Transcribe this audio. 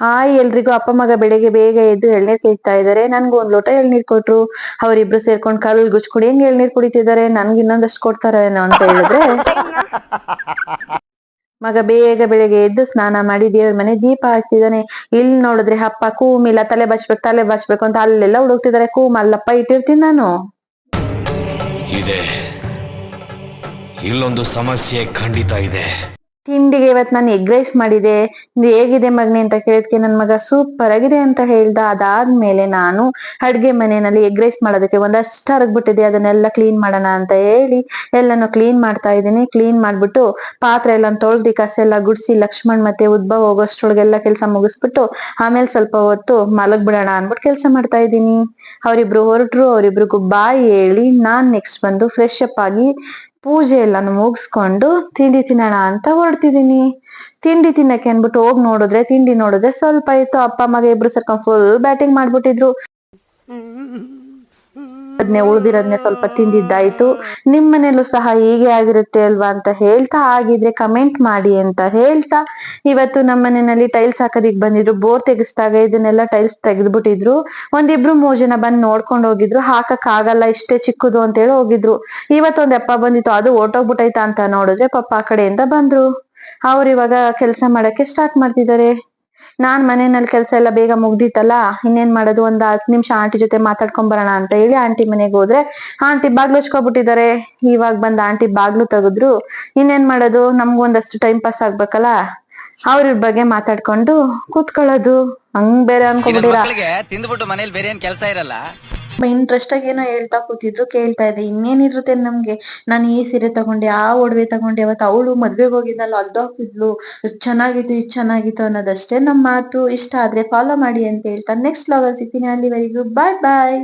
Hi ಎಲ್ರಿಗೂ ಅಪ್ಪ, ಮಗ ಬೆಳಿಗ್ಗೆ ಬೇಗ ಎದ್ದು ಎಳ್ನೀರ್ ಕುಡಿತಾ ಇದಾರೆ ನನ್ಗೂ ಒಂದ್ ಲೋಟ ಎಳ್ನೀರ್ ಕೊಟ್ರು. ಅವರಿಬ್ರು ಸೇರ್ಕೊಂಡ್ ಕಲ್ ಗುಚ್ಕೊಂಡು ಹೆಂಗ್ ಎಳ್ನೀರ್ ಕುಡಿತಿದ್ದಾರೆ? ನನ್ಗೆ ಇನ್ನೊಂದಷ್ಟು ಕೊಡ್ತಾರೆ ಅಂತ ಹೇಳಿದ್ರೆ, ಮಗ ಬೇಗ ಬೆಳಿಗ್ಗೆ ಎದ್ದು ಸ್ನಾನ ಮಾಡಿ ದೇವ್ರ ಮನೆ ದೀಪ ಹಾಕ್ತಿದ್ದಾನೆ ಇಲ್ಲಿ ನೋಡಿದ್ರೆ ಅಪ್ಪ ಕೂಮಿಲ್ಲ, ತಲೆ ಬಚ್ಬೇಕು ತಲೆ ಬಚ್ಬೇಕು ಅಂತ ಅಲ್ಲೆಲ್ಲ ಹುಡುಕ್ತಿದ್ದಾರೆ. ಕೂಮ್ ಅಲ್ಲಪ್ಪ ಇಟ್ಟಿರ್ತೀನಿ ನಾನು. ಇಲ್ಲೊಂದು ಸಮಸ್ಯೆ ಖಂಡಿತ ಇದೆ. ತಿಂಡಿಗೆ ಇವತ್ ನಾನು ಎಗ್ ರೈಸ್ ಮಾಡಿದೆ. ಹೇಗಿದೆ ಮಗನೆ ಅಂತ ಕೇಳಿದ್ಕೆ ನನ್ ಮಗ ಸೂಪರ್ ಆಗಿದೆ ಅಂತ ಹೇಳ್ದ. ಅದಾದ್ಮೇಲೆ ನಾನು ಅಡ್ಗೆ ಮನೆಯಲ್ಲಿ ಎಗ್ ರೈಸ್ ಮಾಡೋದಕ್ಕೆ ಒಂದಷ್ಟು ಹರಗ್ಬಿಟ್ಟಿದೆ ಅದನ್ನೆಲ್ಲ ಕ್ಲೀನ್ ಮಾಡೋಣ ಅಂತ ಹೇಳಿ ಎಲ್ಲಾನು ಕ್ಲೀನ್ ಮಾಡ್ತಾ ಇದ್ದೀನಿ. ಕ್ಲೀನ್ ಮಾಡ್ಬಿಟ್ಟು ಪಾತ್ರೆ ಎಲ್ಲ ತೊಳ್ದಿ ಕಸ ಎಲ್ಲ ಗುಡ್ಸಿ ಲಕ್ಷ್ಮಣ್ ಮತ್ತೆ ಉದ್ಭವ ಹೋಗೋಷ್ಟ್ರೊಳಗೆಲ್ಲ ಕೆಲಸ ಮುಗಿಸ್ಬಿಟ್ಟು ಆಮೇಲೆ ಸ್ವಲ್ಪ ಹೊತ್ತು ಮಲಗ್ ಬಿಡೋಣ ಅನ್ಬಿಟ್ಟು ಕೆಲಸ ಮಾಡ್ತಾ ಇದ್ದೀನಿ. ಅವರಿಬ್ರು ಹೊರಟ್ರು, ಅವರಿಬ್ರಿಗೂ ಬಾಯ್ ಹೇಳಿ ನಾನ್ ನೆಕ್ಸ್ಟ್ ಬಂದು ಫ್ರೆಶ್ ಅಪ್ ಆಗಿ ಪೂಜೆ ಎಲ್ಲಾನು ಮುಗಿಸ್ಕೊಂಡು ತಿಂಡಿ ತಿನ್ನೋಣ ಅಂತ ಹೊರಡ್ತಿದೀನಿ ತಿಂಡಿ ತಿನ್ನಕ್ಕೆ ಅನ್ಬಿಟ್ಟು ಹೋಗ್ ನೋಡಿದ್ರೆ, ತಿಂಡಿ ನೋಡಿದ್ರೆ ಸ್ವಲ್ಪ ಇತ್ತು. ಅಪ್ಪ ಮಗ ಇಬ್ರು ಸೇರ್ಕೊಂಡು ಫುಲ್ ಬ್ಯಾಟಿಂಗ್ ಮಾಡ್ಬಿಟ್ಟಿದ್ರು. ಅದನ್ನೇ ಉಳ್ದಿರೋದ್ನೆ ಸ್ವಲ್ಪ ತಿಂದಿದ್ದಾಯ್ತು. ನಿಮ್ ಮನೇಲೂ ಸಹ ಹೀಗೆ ಆಗಿರುತ್ತೆ ಅಲ್ವಾ ಅಂತ ಹೇಳ್ತಾ ಆಗಿದ್ರೆ ಕಮೆಂಟ್ ಮಾಡಿ ಅಂತ ಹೇಳ್ತಾ. ಇವತ್ತು ನಮ್ಮ ಮನೆಯಲ್ಲಿ ಟೈಲ್ಸ್ ಹಾಕೋದಿಕ್ ಬಂದಿದ್ರು ಬೋರ್ ತೆಗಿಸ್ದಾಗ ಇದನ್ನೆಲ್ಲ ಟೈಲ್ಸ್ ತೆಗೆದ್ಬಿಟ್ಟಿದ್ರು. ಒಂದಿಬ್ರು ಮೂರ್ ಜನ ಬಂದ್ ನೋಡ್ಕೊಂಡ್ ಹೋಗಿದ್ರು, ಹಾಕಕ್ ಆಗಲ್ಲ, ಇಷ್ಟೇ ಚಿಕ್ಕದು ಅಂತ ಹೇಳಿ ಹೋಗಿದ್ರು. ಇವತ್ತೊಂದ್ ಅಪ್ಪ ಬಂದಿತ್ತು, ಅದು ಹೊರ್ಟೋಗ್ಬಿಟ್ಟೈತಾ ಅಂತ ನೋಡಿದ್ರೆ ಪಾಪ ಆ ಕಡೆಯಿಂದ ಬಂದ್ರು. ಅವ್ರು ಇವಾಗ ಕೆಲ್ಸ ಮಾಡಕ್ಕೆ ಸ್ಟಾರ್ಟ್ ಮಾಡ್ತಿದ್ದಾರೆ. ನಾನ್ ಮನೆಯಲ್ಲಿ ಕೆಲಸ ಎಲ್ಲ ಬೇಗ ಮುಗ್ದಿತ್ತಲ್ಲ ಇನ್ನೇನ್ ಮಾಡೋದು? ಒಂದ್ ಹತ್ ನಿಮಿಷ ಆಂಟಿ ಜೊತೆ ಮಾತಾಡ್ಕೊಂಡ್ ಬರೋಣ ಅಂತ ಹೇಳಿ ಆಂಟಿ ಮನೆಗೆ ಹೋದ್ರೆ ಆಂಟಿ ಬಾಗ್ಲು ಹಚ್ಕೊಬಿಟ್ಟಿದ್ದಾರೆ. ಇವಾಗ ಬಂದ ಆಂಟಿ ಬಾಗ್ಲು ತೆಗೆದ್ರು. ಇನ್ನೇನ್ ಮಾಡೋದು? ನಮ್ಗೂ ಒಂದಷ್ಟು ಟೈಮ್ ಪಾಸ್ ಆಗ್ಬೇಕಲ್ಲ. ಅವ್ರ ಬಗ್ಗೆ ಮಾತಾಡ್ಕೊಂಡು ಕೂತ್ಕೊಳ್ಳೋದು. ಹಂಗ್ ಬೇರೆ ಅನ್ಕೊಂಡ್ಬಿಟ್ಟಿರ ತಿಂದ್ಬಿಟ್ಟು ಮನೇಲಿ ಬೇರೆ ಏನ್ ಕೆಲಸ ಇರಲ್ಲ? ಇಂಟ್ರೆಸ್ಟ್ ಆಗಿ ಏನೋ ಹೇಳ್ತಾ ಕೂತಿದ್ರು, ಕೇಳ್ತಾ ಇದ್ದೆ. ಇನ್ನೇನಿರುತ್ತೆ ನಮ್ಗೆ? ನಾನು ಈ ಸೀರೆ ತಗೊಂಡೆ, ಆ ಒಡವೆ ತಗೊಂಡೆ. ಅವತ್ತು ಅವಳು ಮದ್ವೆಗೆ ಹೋಗಿದ್ನಲ್ಲ, ಅಲ್ದು ಹಾಕಿದ್ಲು ಚೆನ್ನಾಗಿತ್ತು, ಇದು ಚೆನ್ನಾಗಿತ್ತು ಅನ್ನೋದಷ್ಟೇ ನಮ್ಮ ಮಾತು ಇಷ್ಟ ಆದ್ರೆ ಫಾಲೋ ಮಾಡಿ ಅಂತ ಹೇಳ್ತಾ. ನೆಕ್ಸ್ಟ್ ಲಾಗಲ್ಲಿ ಸಿಗ್ತೀನಿ. ಅಲ್ಲಿವರೆಗೂ ಬಾಯ್ ಬಾಯ್